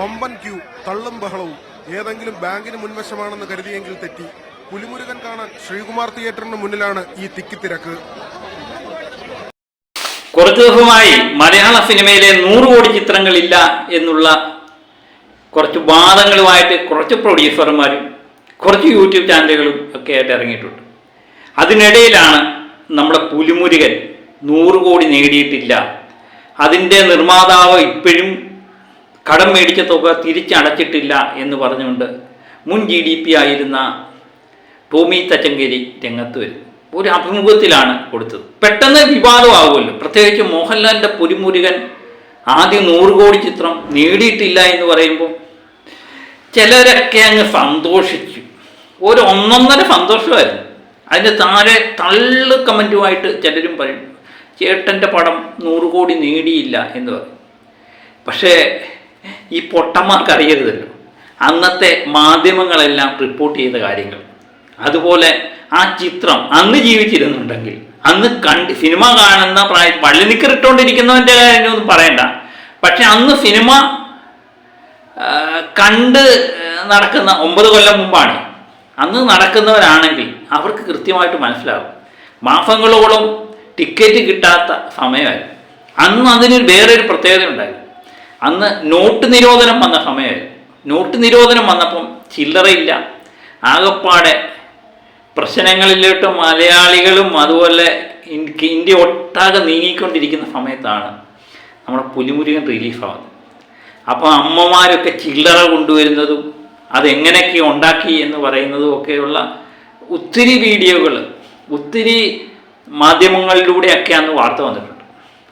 വമ്പൻ ക്യൂ തള്ളും ബഹളവും. ഏതെങ്കിലും ബാങ്കിന് മുൻവശമാണെന്ന് കരുതിയെങ്കിൽ തെറ്റി. പുലിമുരുകൻ കാണാൻ ശ്രീകുമാർ തിയേറ്ററിന് മുന്നിലാണ് ഈ തിക്കിത്തിരക്ക്. കുറച്ചു ദിവസമായി മലയാള സിനിമയിലെ നൂറ് കോടി ചിത്രങ്ങളില്ല എന്നുള്ള കുറച്ച് വാദങ്ങളുമായിട്ട് കുറച്ച് പ്രൊഡ്യൂസർമാരും കുറച്ച് യൂട്യൂബ് ചാനലുകളും ഒക്കെ ആയിട്ട് ഇറങ്ങിയിട്ടുണ്ട്. അതിനിടയിലാണ് നമ്മുടെ പുലിമുരുകൻ നൂറ് കോടി നേടിയിട്ടില്ല. അതിന്റെ നിർമ്മാതാവ് ഇപ്പോഴും കടം മേടിച്ച തുക തിരിച്ചടച്ചിട്ടില്ല എന്ന് പറഞ്ഞുകൊണ്ട് മുൻ ജി ഡി പി ആയിരുന്ന ഭൂമി തച്ചങ്കേരി രംഗത്ത് വരും. ഒരു അഭിമുഖത്തിലാണ് കൊടുത്തത്. പെട്ടെന്ന് വിവാദമാകുമല്ലോ പ്രത്യേകിച്ച് മോഹൻലാലിന്റെ പൊരിമുരുകൻ ആദ്യം നൂറ് കോടി ചിത്രം നേടിയിട്ടില്ല എന്ന് പറയുമ്പോൾ ചിലരൊക്കെ അങ്ങ് സന്തോഷിച്ചു. ഒരു ഒന്നൊന്നര സന്തോഷമായിരുന്നു. അതിന്റെ താഴെ തള്ളു കമന്റുമായിട്ട് ചിലരും പറയും ചേട്ടന്റെ പടം നൂറ് കോടി നേടിയില്ല എന്ന് പറയും. പക്ഷേ ഈ പൊട്ടന്മാർക്ക് അറിയരുതല്ലോ. അന്നത്തെ മാധ്യമങ്ങളെല്ലാം റിപ്പോർട്ട് ചെയ്ത കാര്യങ്ങൾ. അതുപോലെ ആ ചിത്രം അന്ന് ജീവിച്ചിരുന്നുണ്ടെങ്കിൽ അന്ന് കണ്ട് സിനിമ കാണുന്ന പ്രായ വള്ളി നിക്കറിട്ടുകൊണ്ടിരിക്കുന്നവന്റെ കാര്യമൊന്നും പറയണ്ട. പക്ഷെ അന്ന് സിനിമ കണ്ട് നടക്കുന്ന ഒമ്പത് കൊല്ലം മുമ്പാണ്. അന്ന് നടക്കുന്നവരാണെങ്കിൽ അവർക്ക് കൃത്യമായിട്ട് മനസ്സിലാവും. മാസങ്ങളോളം ടിക്കറ്റ് കിട്ടാത്ത സമയമായിരുന്നു. അന്ന് അതിന് വേറൊരു പ്രത്യേകത ഉണ്ടായിരുന്നു. അന്ന് നോട്ട് നിരോധനം വന്ന സമയമായിരുന്നു നോട്ട് നിരോധനം വന്നപ്പം ചില്ലറയില്ല ആകപ്പാടെ പ്രശ്നങ്ങളിലോട്ട് മലയാളികളും അതുപോലെ ഇന്ത്യ ഒട്ടാകെ നീങ്ങിക്കൊണ്ടിരിക്കുന്ന സമയത്താണ് നമ്മുടെ പുലിമുരുകൻ റിലീഫാവുന്നത്. അപ്പോൾ അമ്മമാരൊക്കെ ചില്ലറ കൊണ്ടുവരുന്നതും അതെങ്ങനെയൊക്കെ ഉണ്ടാക്കി എന്ന് പറയുന്നതും ഒക്കെയുള്ള ഒത്തിരി വീഡിയോകൾ ഒത്തിരി മാധ്യമങ്ങളിലൂടെയൊക്കെ അന്ന് വാർത്ത വന്നിട്ടുണ്ട്.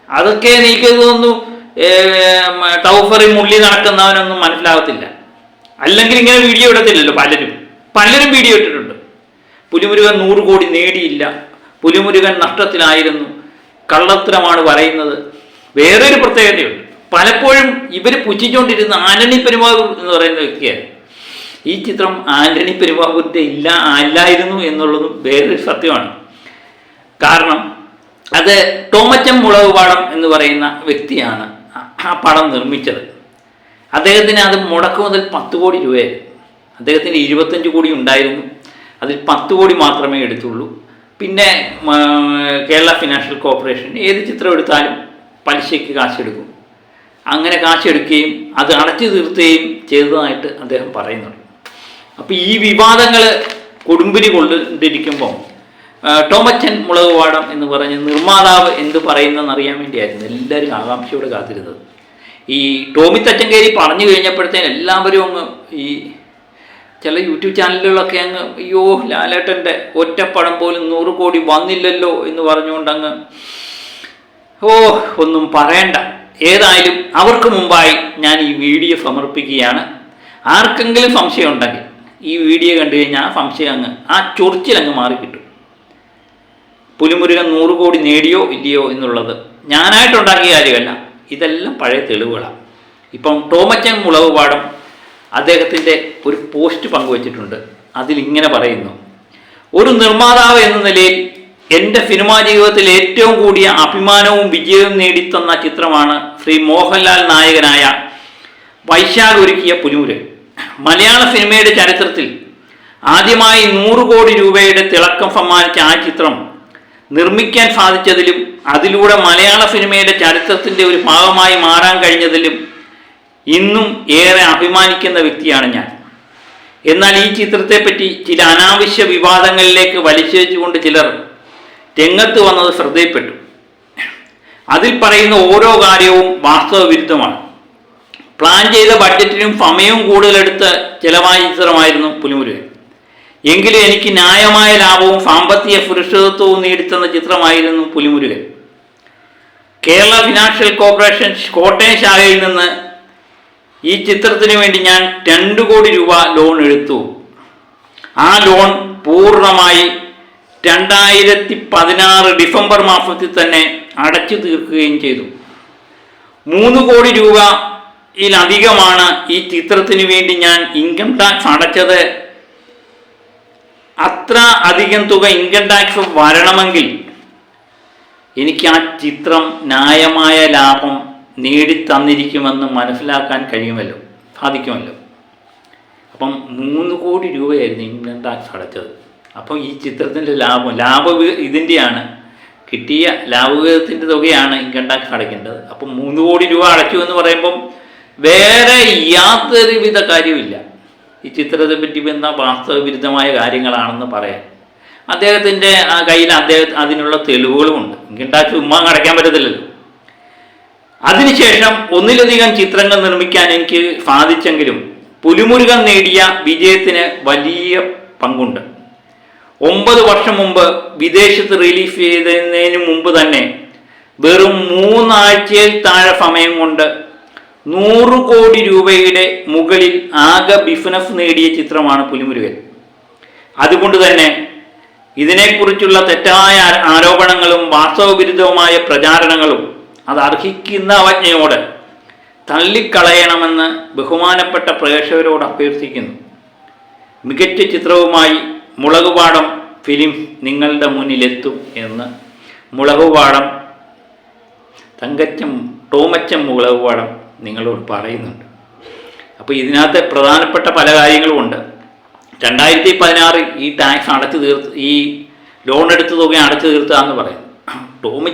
അതൊക്കെ എനിക്ക് തോന്നുന്നു ടൗഫറി മുള്ളി നടക്കുന്നവനൊന്നും മനസ്സിലാകത്തില്ല അല്ലെങ്കിൽ ഇങ്ങനെ വീഡിയോ ഇടത്തില്ലല്ലോ പലരും. പലരും വീഡിയോ ഇട്ടിട്ടുണ്ട്. പുലിമുരുകൻ നൂറ് കോടി നേടിയില്ല. പുലിമുരുകൻ നഷ്ടത്തിലായിരുന്നു. കള്ളത്തരമാണ് പറയുന്നത്. വേറൊരു പ്രത്യേകതയുണ്ട്. പലപ്പോഴും ഇവർ പുച്ഛിച്ചുകൊണ്ടിരുന്ന ആന്റണി പെരുമാവൂർ എന്ന് പറയുന്ന വ്യക്തിയാണ് ഈ ചിത്രം ആന്റണി പെരുമാവൂരിന്റെ ഇല്ല അല്ലായിരുന്നു എന്നുള്ളതും വേറൊരു സത്യമാണ്. കാരണം അത് ടോമച്ചൻ മുളകുപാടം എന്ന് പറയുന്ന വ്യക്തിയാണ്. ആ- പടം നിർമ്മിച്ചത്. അദ്ദേഹത്തിന് അത് മുടക്ക് മുതൽ പത്ത് കോടി രൂപയായിരുന്നു. അദ്ദേഹത്തിന് ഇരുപത്തഞ്ച് കോടി ഉണ്ടായിരുന്നു. അതിൽ പത്ത് കോടി മാത്രമേ എടുത്തുള്ളൂ. പിന്നെ കേരള ഫിനാൻഷ്യൽ കോർപ്പറേഷൻ ഏത് ചിത്രം എടുത്താലും പലിശയ്ക്ക് കാശെടുക്കും. അങ്ങനെ കാശെടുക്കുകയും അത് അടച്ചു തീർത്തുകയും ചെയ്തതായിട്ട് അദ്ദേഹം പറയുന്നുണ്ട്. അപ്പോൾ ഈ വിവാദങ്ങൾ കൊടുമ്പിരി കൊണ്ടിരിക്കുമ്പോൾ ആ, മുളക് വാടം എന്ന് പറഞ്ഞ് നിർമ്മാതാവ് എന്ത് പറയുന്നതെന്ന് അറിയാൻ വേണ്ടിയായിരുന്നു. എല്ലാവരും ആകാംക്ഷയോടെ കാത്തിരുന്നത്. ഈ ടോമി തച്ചങ്കേരി പറഞ്ഞു കഴിഞ്ഞപ്പോഴത്തേന് എല്ലാവരും അങ്ങ് ഈ ചില യൂട്യൂബ് ചാനലുകളൊക്കെ അങ്ങ് അയ്യോ ലാലേട്ടന്റെ ഒറ്റപ്പടം പോലും നൂറ് കോടി വന്നില്ലല്ലോ എന്ന് പറഞ്ഞുകൊണ്ട് അങ്ങ് ഓ ഒന്നും പറയണ്ട. ഏതായാലും അവർക്ക് മുമ്പായി ഞാൻ ഈ വീഡിയോ സമർപ്പിക്കുകയാണ്. ആർക്കെങ്കിലും സംശയം ഉണ്ടെങ്കിൽ ഈ വീഡിയോ കണ്ടു കഴിഞ്ഞാൽ ആ സംശയം അങ്ങ് ആ ചൊറിച്ചിൽ അങ്ങ് മാറിക്കിട്ടും. പുലിമുരുകൻ നൂറ് കോടി നേടിയോ ഇല്ലയോ എന്നുള്ളത് ഞാനായിട്ടുണ്ടാക്കിയ കാര്യമല്ല. ഇതെല്ലാം പഴയ തെളിവുകളാണ് ഇപ്പം ടോമച്ചൻ പാടം അദ്ദേഹത്തിന്റെ ഒരു പോസ്റ്റ് പങ്കുവച്ചിട്ടുണ്ട്. അതിലിങ്ങനെ പറയുന്നു. ഒരു നിർമ്മാതാവ് എന്ന നിലയിൽ എന്റെ സിനിമാ ജീവിതത്തിൽ ഏറ്റവും കൂടിയ അഭിമാനവും വിജയവും നേടിത്തന്ന ചിത്രമാണ് ശ്രീ മോഹൻലാൽ നായകനായ വൈശാഖ് ഒരുക്കിയ പുലിമുരുകൻ. മലയാള സിനിമയുടെ ചരിത്രത്തിൽ ആദ്യമായി നൂറ് കോടി രൂപയുടെ തിളക്കം സമ്മാനിച്ച ആ ചിത്രം നിർമ്മിക്കാൻ സാധിച്ചതിലും അതിലൂടെ മലയാള സിനിമയുടെ ചരിത്രത്തിന്റെ ഒരു ഭാഗമായി മാറാൻ കഴിഞ്ഞതിലും ഇന്നും ഏറെ അഭിമാനിക്കുന്ന വ്യക്തിയാണ് ഞാൻ. എന്നാൽ ഈ ചിത്രത്തെപ്പറ്റി ചില അനാവശ്യ വിവാദങ്ങളിലേക്ക് വലിച്ചേച്ചുകൊണ്ട് ചിലർ രംഗത്ത് വന്നത് ശ്രദ്ധയിൽപ്പെട്ടു. അതിൽ പറയുന്ന ഓരോ കാര്യവും വാസ്തവ വിരുദ്ധമാണ്. പ്ലാൻ ചെയ്ത ബഡ്ജറ്റിനും സമയവും കൂടുതലെടുത്ത് ചിലവായ ചിത്രമായിരുന്നു പുലിമുരുകൻ. എങ്കിലും എനിക്ക് ന്യായമായ ലാഭവും സാമ്പത്തിക സുരക്ഷിതത്വവും നേടിത്തന്ന ചിത്രമായിരുന്നു പുലിമുരുകൻ. കേരള ഫിനാൻഷ്യൽ കോർപ്പറേഷൻ കോട്ടയം ശാഖയിൽ നിന്ന് ഈ ചിത്രത്തിന് വേണ്ടി ഞാൻ രണ്ട് കോടി രൂപ ലോൺ എടുത്തു. ആ ലോൺ പൂർണമായി രണ്ടായിരത്തി പതിനാറ് ഡിസംബർ മാസത്തിൽ തന്നെ അടച്ചു തീർക്കുകയും ചെയ്തു. മൂന്ന് കോടി രൂപയിലധികമാണ് ഈ ചിത്രത്തിന് വേണ്ടി ഞാൻ ഇൻകം ടാക്സ് അടച്ചത് അത്ര അധികം തുക ഇൻകം ടാക്സ് വരണമെങ്കിൽ എനിക്ക് ആ ചിത്രം ന്യായമായ ലാഭം നേടിത്തന്നിരിക്കുമെന്ന് മനസ്സിലാക്കാൻ കഴിയുമല്ലോ? സാധിക്കുമല്ലോ? അപ്പം മൂന്ന് കോടി രൂപയായിരുന്നു ഇൻകം ടാക്സ് അടച്ചത്. അപ്പം ഈ ചിത്രത്തിന്റെ ലാഭം ലാഭ ഇതിന്റെയാണ് കിട്ടിയ ലാഭവിഹിതത്തിന്റെ തുകയാണ് ഇൻകം ടാക്സ് അടയ്ക്കേണ്ടത്. അപ്പം മൂന്ന് കോടി രൂപ അടച്ചു എന്ന് പറയുമ്പം വേറെ യാതൊരുവിധ കാര്യമില്ല ഈ ചിത്രത്തെ പറ്റി എന്താ വാസ്തവവിരുദ്ധമായ കാര്യങ്ങളാണെന്ന് പറയാം. അദ്ദേഹത്തിന്റെ ആ കയ്യിൽ അദ്ദേഹം അതിനുള്ള തെളിവുകളുമുണ്ട്. ഇൻകം ചുമ്മാ അടയ്ക്കാൻ പറ്റത്തില്ലല്ലോ. അതിനുശേഷം ഒന്നിലധികം ചിത്രങ്ങൾ നിർമ്മിക്കാൻ എനിക്ക് സാധിച്ചെങ്കിലും പുലിമുരുകൻ നേടിയ വിജയത്തിന് വലിയ പങ്കുണ്ട്. ഒമ്പത് വർഷം മുമ്പ് വിദേശത്ത് റിലീഫ് ചെയ്തതിന് മുമ്പ് തന്നെ വെറും മൂന്നാഴ്ചയിൽ താഴെ സമയം കൊണ്ട് നൂറ് കോടി രൂപയുടെ മുകളിൽ ആകെ ബിസിനസ് നേടിയ ചിത്രമാണ് പുലിമുരുകൻ. അതുകൊണ്ട് തന്നെ ഇതിനെക്കുറിച്ചുള്ള തെറ്റായ ആരോപണങ്ങളും വാസ്തവവിരുദ്ധവുമായ പ്രചാരണങ്ങളും അത് അർഹിക്കുന്ന അവജ്ഞയോട് തള്ളിക്കളയണമെന്ന് ബഹുമാനപ്പെട്ട പ്രേക്ഷകരോട് അഭ്യർത്ഥിക്കുന്നു. മികച്ച ചിത്രവുമായി മുളകുപാടം ഫിലിം നിങ്ങളുടെ മുന്നിലെത്തും എന്ന്. മുളകുപാടം തങ്കച്ചം ടോമച്ചം മുളകുപാടം. നിങ്ങളോട് പറയുന്നുണ്ട്. അപ്പോൾ ഇതിനകത്ത് പ്രധാനപ്പെട്ട പല കാര്യങ്ങളുമുണ്ട് രണ്ടായിരത്തി പതിനാറിൽ ഈ ടാക്സ് അടച്ചു തീർത്ത് ഈ ലോൺ എടുത്ത തുക അടച്ചു തീർത്താന്ന് പറയുന്നു. ടോമി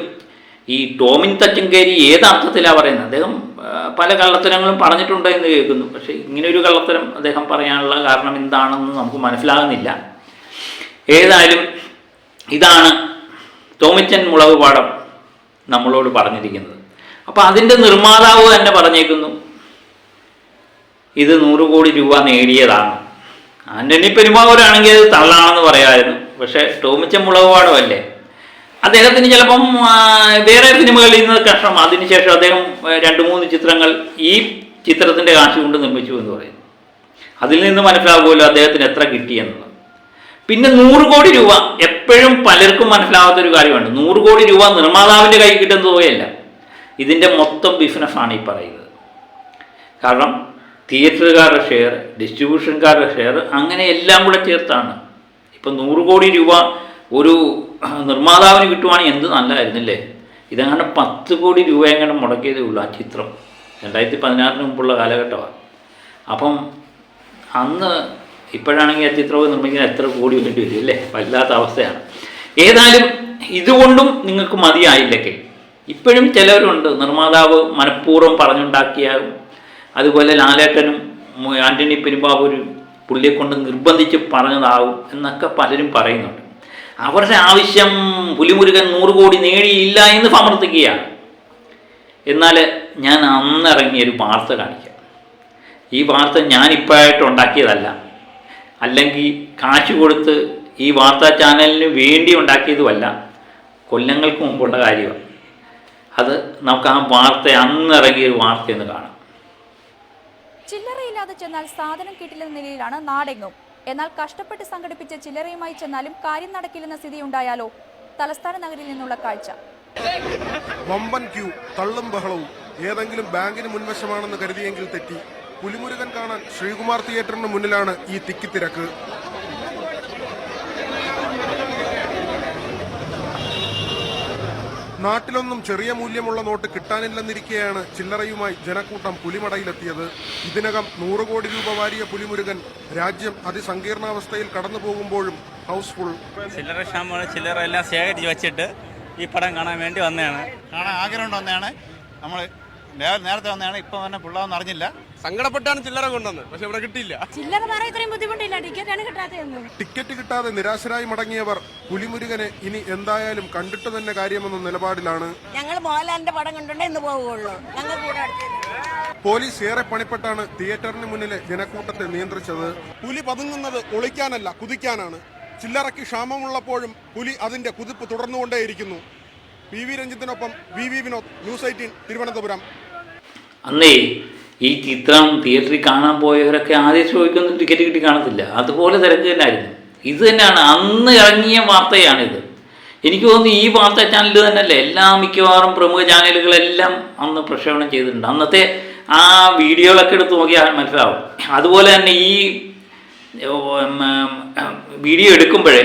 ഈ ടോമിൻ തച്ചങ്കേരി ഏത് അർത്ഥത്തിലാണ് പറയുന്നത്? അദ്ദേഹം പല കള്ളത്തരങ്ങളും പറഞ്ഞിട്ടുണ്ട് എന്ന് കേൾക്കുന്നു. പക്ഷേ ഇങ്ങനെ ഒരു കള്ളത്തരം അദ്ദേഹം പറയാനുള്ള കാരണം എന്താണെന്ന് നമുക്ക് മനസ്സിലാകുന്നില്ല. ഏതായാലും ഇതാണ് ടോമിച്ചൻ മുളക് പാടം നമ്മളോട് പറഞ്ഞിരിക്കുന്നത്. അപ്പോൾ അതിന്റെ നിർമ്മാതാവ് തന്നെ പറഞ്ഞേക്കുന്നു. ഇത് നൂറ് കോടി രൂപ നേടിയതാണ്. ആന്റണി പെരുമാവൂരാണെങ്കിൽ അത് തള്ളാണെന്ന് പറയാമായിരുന്നു പക്ഷേ ടോമിച്ചൻ മുളകുപാടമല്ലേ? അദ്ദേഹത്തിന് ചിലപ്പം വേറെ സിനിമകളിൽ നിന്ന് കഷ്ടം അതിനുശേഷം അദ്ദേഹം രണ്ട് മൂന്ന് ചിത്രങ്ങൾ ഈ ചിത്രത്തിന്റെ കാശ് കൊണ്ട് നിർമ്മിച്ചു എന്ന് പറയുന്നു. അതിൽ നിന്ന് മനസ്സിലാകുമല്ലോ അദ്ദേഹത്തിന് എത്ര കിട്ടിയെന്നുള്ളത് പിന്നെ നൂറ് കോടി രൂപ എപ്പോഴും പലർക്കും മനസ്സിലാവാത്ത ഒരു കാര്യമാണ്. നൂറ് കോടി രൂപ നിർമ്മാതാവിന്റെ കൈ കിട്ടുന്ന തുകയല്ല. ഇതിന്റെ മൊത്തം ബിസിനസ്സാണ് ഈ പറയുന്നത്. കാരണം തിയേറ്ററുകാരുടെ ഷെയർ ഡിസ്ട്രിബ്യൂഷൻകാരുടെ ഷെയർ അങ്ങനെ എല്ലാം കൂടെ ചേർത്താണ്. ഇപ്പം നൂറ് കോടി രൂപ ഒരു നിർമ്മാതാവിന് കിട്ടുവാണെങ്കിൽ എന്ത് നല്ലതായിരുന്നില്ലേ? ഇതങ്ങനെ പത്ത് കോടി രൂപ എങ്ങനെ മുടക്കിയതേ ഉള്ളൂ ആ ചിത്രം. രണ്ടായിരത്തി പതിനാറിന് മുമ്പുള്ള കാലഘട്ടമാണ്. അപ്പം അന്ന് ഇപ്പോഴാണെങ്കിൽ ആ ചിത്രവും നിർമ്മിക്കാൻ എത്ര കോടി വേണ്ടി വരും അല്ലേ? വല്ലാത്ത അവസ്ഥയാണ്. ഏതായാലും ഇതുകൊണ്ടും നിങ്ങൾക്ക് മതിയായില്ലെങ്കിൽ ഇപ്പോഴും ചിലരുണ്ട് നിർമ്മാതാവ് മനഃപൂർവം പറഞ്ഞുണ്ടാക്കിയ അതുപോലെ ലാലേട്ടനും ആന്റണി പെരുമ്പാവൂരും പുള്ളിയെ കൊണ്ട് നിർബന്ധിച്ച് പറഞ്ഞതാവും എന്നൊക്കെ പലരും പറയുന്നുണ്ട്. അവരുടെ ആവശ്യം പുലിമുരുകൻ നൂറ് കോടി നേടിയില്ല എന്ന് സമർത്ഥിക്കുകയാണ്. എന്നാൽ ഞാൻ അന്നിറങ്ങിയൊരു വാർത്ത കാണിക്കാം. ഈ വാർത്ത ഞാൻ ഇപ്പോഴായിട്ട് ഉണ്ടാക്കിയതല്ല. അല്ലെങ്കിൽ കാശ് കൊടുത്ത് ഈ വാർത്താ ചാനലിന് വേണ്ടി ഉണ്ടാക്കിയതുമല്ല. കൊല്ലങ്ങൾക്ക് മുമ്പുള്ള കാര്യമാണ്. അത് നമുക്ക് ആ വാർത്ത അന്നിറങ്ങിയ ഒരു വാർത്തയെന്ന് കാണാം. ചില്ലറയില്ലാതെ ചെന്നാൽ സാധനം കിട്ടില്ലെന്ന നിലയിലാണ് നാടെങ്ങും. എന്നാൽ കഷ്ടപ്പെട്ട് സംഘടിപ്പിച്ച ചില്ലറയുമായി ചെന്നാലും കാര്യം നടക്കില്ലെന്ന സ്ഥിതി ഉണ്ടായാലോ തലസ്ഥാന നഗരിൽ നിന്നുള്ള കാഴ്ച. വമ്പൻ ക്യൂ തള്ളും ബഹളവും ഏതെങ്കിലും ബാങ്കിന് മുൻവശമാണെന്ന് കരുതിയെങ്കിൽ തെറ്റി. പുലിമുരുകൻ കാണാൻ ശ്രീകുമാർ തിയേറ്ററിന് മുന്നിലാണ് ഈ തിക്കിത്തിരക്ക്. നാട്ടിലൊന്നും ചെറിയ മൂല്യമുള്ള നോട്ട് കിട്ടാനില്ലെന്നിരിക്കെയാണ് ചില്ലറയുമായി ജനക്കൂട്ടം പുലിമടയിലെത്തിയത്. ഇതിനകം നൂറ് കോടി രൂപ വാരിയ പുലിമുരുകൻ രാജ്യം അതിസങ്കീർണാവസ്ഥയിൽ കടന്നു പോകുമ്പോഴും ഹൗസ്ഫുൾ. ചില്ലറ ക്ഷാമമാണ്. ചില്ലറ എല്ലാം ശേഖരിച്ച് വെച്ചിട്ട് ഈ പടം കാണാൻ വേണ്ടി വന്നതാണ്. കാണാൻ ആഗ്രഹം വന്നതാണ്. നമ്മൾ നേരത്തെ വന്നതാണ്. ഇപ്പം തന്നെ പിള്ളാന്ന് അറിഞ്ഞില്ല. സങ്കടപ്പെട്ടാണ് ചില്ലറ കൊണ്ടുവന്നത് പക്ഷെ ഇവിടെ കിട്ടിയില്ല. ചില്ലറ പറയാൻ ഇത്രയും ബുദ്ധിമുട്ടില്ല. ടിക്കറ്റാണ് കിട്ടാത്തതെന്ന് ടിക്കറ്റ് കിട്ടാതെ നിരാശരായി മടങ്ങിയവർ പുലിമുരുകനെ ഇനി എന്തായാലും കണ്ടിട്ട് തന്നെ കാര്യമെന്ന നിലപാടിലാണ്. ഞങ്ങൾ മോഹൻലാലിന്റെ പടം കണ്ടുകൊണ്ടേ ഇന്ന് പോവുകയുള്ളൂ. ഞങ്ങൾ കൂടെ അടുത്ത് പോലീസ് ഏറെ പണിപ്പെട്ടാണ് തിയേറ്ററിന് മുന്നിലെ ജനക്കൂട്ടത്തെ നിയന്ത്രിച്ചത്. പുലി പതുങ്ങുന്നത് ഒളിക്കാനല്ല കുതിക്കാനാണ്. ചില്ലറയ്ക്ക് ക്ഷാമമുള്ളപ്പോഴും പുലി അതിന്റെ കുതിപ്പ് തുടർന്നുകൊണ്ടേയിരിക്കുന്നു. P V രഞ്ജിത്തിനൊപ്പം V V Vinod news eighteen Thiruvananthapuram. അന്നേ ഈ ചിത്രം തിയേറ്ററിൽ കാണാൻ പോയവരൊക്കെ ആദ്യം ചോദിക്കൊന്നും ടിക്കറ്റ് കിട്ടി കാണത്തില്ല. അതുപോലെ തിരക്ക് തന്നെയായിരുന്നു. ഇത് തന്നെയാണ്. അന്ന് ഇറങ്ങിയ വാർത്തയാണിത്. എനിക്ക് തോന്നുന്നു ഈ വാർത്താ ചാനൽ തന്നെയല്ലേ? എല്ലാ മിക്കവാറും പ്രമുഖ ചാനലുകളെല്ലാം അന്ന് പ്രക്ഷേപണം ചെയ്തിട്ടുണ്ട്. അന്നത്തെ ആ വീഡിയോകളൊക്കെ എടുത്ത് നോക്കിയാൽ മനസ്സിലാവും. അതുപോലെ തന്നെ ഈ വീഡിയോ എടുക്കുമ്പോഴേ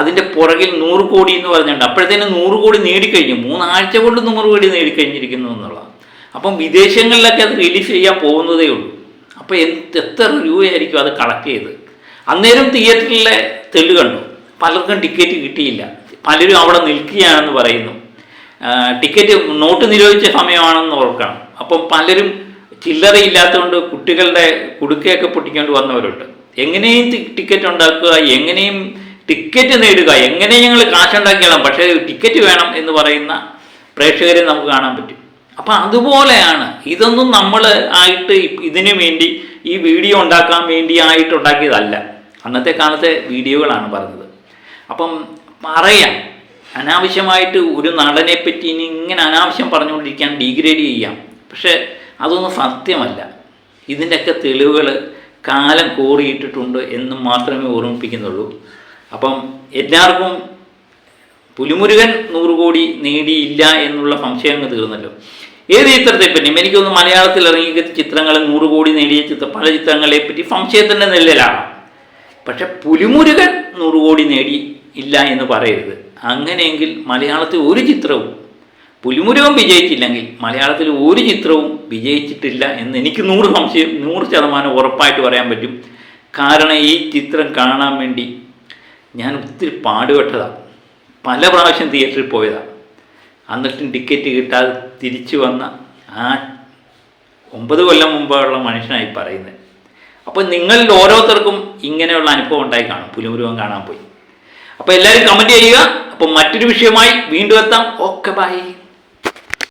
അതിന്റെ പുറകിൽ നൂറ് കോടി എന്ന് പറഞ്ഞിട്ടുണ്ട്. അപ്പോഴത്തേനും നൂറ് കോടി നേടിക്കഴിഞ്ഞു. മൂന്നാഴ്ച കൊണ്ട് നൂറ് കോടി നേടിക്കഴിഞ്ഞിരിക്കുന്നു എന്നുള്ളതാണ്. അപ്പം വിദേശങ്ങളിലൊക്കെ അത് റിലീസ് ചെയ്യാൻ പോകുന്നതേ ഉള്ളൂ. അപ്പോൾ എന്ത് എത്ര രൂപയായിരിക്കും അത് കളക്ട് ചെയ്ത്? അന്നേരം തിയേറ്ററിലെ തെളു കണ്ടു. പലർക്കും ടിക്കറ്റ് കിട്ടിയില്ല. പലരും അവിടെ നിൽക്കുകയാണെന്ന് പറയുന്നു. ടിക്കറ്റ് നോട്ട് നിരോധിച്ച സമയമാണെന്ന് ഓർക്കണം. അപ്പം പലരും ചില്ലറയില്ലാത്തതുകൊണ്ട് കുട്ടികളുടെ കുടുക്കയൊക്കെ പൊട്ടിക്കൊണ്ട് വന്നവരുണ്ട്. എങ്ങനെയും ടിക്കറ്റ് ഉണ്ടാക്കുക എങ്ങനെയും ടിക്കറ്റ് നേടുക എങ്ങനെ ഞങ്ങൾ കാശുണ്ടാക്കിയാലും പക്ഷേ ടിക്കറ്റ് വേണം എന്ന് പറയുന്ന പ്രേക്ഷകരെ നമുക്ക് കാണാൻ പറ്റും. അപ്പം അതുപോലെയാണ് ഇതൊന്നും നമ്മൾ ആയിട്ട് ഇതിനു വേണ്ടി ഈ വീഡിയോ ഉണ്ടാക്കാൻ വേണ്ടി ആയിട്ട് ഉണ്ടാക്കിയതല്ല. അന്നത്തെ കാലത്തെ വീഡിയോകളാണ് പറഞ്ഞത്. അപ്പം പറയാം അനാവശ്യമായിട്ട് ഒരു നടനെ പറ്റി ഇനി ഇങ്ങനെ അനാവശ്യം പറഞ്ഞുകൊണ്ടിരിക്കാൻ ഡീഗ്രേഡ് ചെയ്യാം. പക്ഷേ അതൊന്നും സത്യമല്ല. ഇതിന്റെയൊക്കെ തെളിവുകൾ കാലം കോറിയിട്ടിട്ടുണ്ട് എന്ന് മാത്രമേ ഓർമ്മിപ്പിക്കുന്നുള്ളൂ. അപ്പം എല്ലാവർക്കും പുലിമുരുകൻ നൂറ് കോടി നേടിയില്ല എന്നുള്ള സംശയം തീർന്നല്ലോ. ഏത് ചിത്രത്തെ പറ്റിയും എനിക്കൊന്ന് മലയാളത്തിൽ ഇറങ്ങിയ ചിത്രങ്ങൾ നൂറ് കോടി നേടിയ ചിത്ര പല ചിത്രങ്ങളെ പറ്റി സംശയത്തിന്റെ നെല്ലിലാണ് പക്ഷെ പുലിമുരുകൻ നൂറ് കോടി നേടി ഇല്ല എന്ന് പറയരുത്. അങ്ങനെയെങ്കിൽ മലയാളത്തിൽ ഒരു ചിത്രവും പുലിമുരുകൻ വിജയിച്ചില്ലെങ്കിൽ മലയാളത്തിൽ ഒരു ചിത്രവും വിജയിച്ചിട്ടില്ല എന്ന് എനിക്ക് നൂറ് സംശയം നൂറ് ശതമാനം ഉറപ്പായിട്ട് പറയാൻ പറ്റും. കാരണം ഈ ചിത്രം കാണാൻ വേണ്ടി ഞാൻ ഒത്തിരി പാടുപെട്ടതാണ് പല പ്രാവശ്യം തിയേറ്ററിൽ പോയതാണ് എന്നിട്ടും ടിക്കറ്റ് കിട്ടാതെ തിരിച്ചു വന്ന ആ ഒമ്പത് കൊല്ലം മുമ്പുള്ള മനുഷ്യനായി പറയുന്നത്. അപ്പോൾ നിങ്ങളിൽ ഓരോരുത്തർക്കും ഇങ്ങനെയുള്ള അനുഭവം ഉണ്ടായി കാണും. പുലിമുരുവൻ കാണാൻ പോയി. അപ്പോൾ എല്ലാവരും കമന്റ് ചെയ്യുക. അപ്പോൾ മറ്റൊരു വിഷയമായി വീണ്ടും എത്താം. Okay bye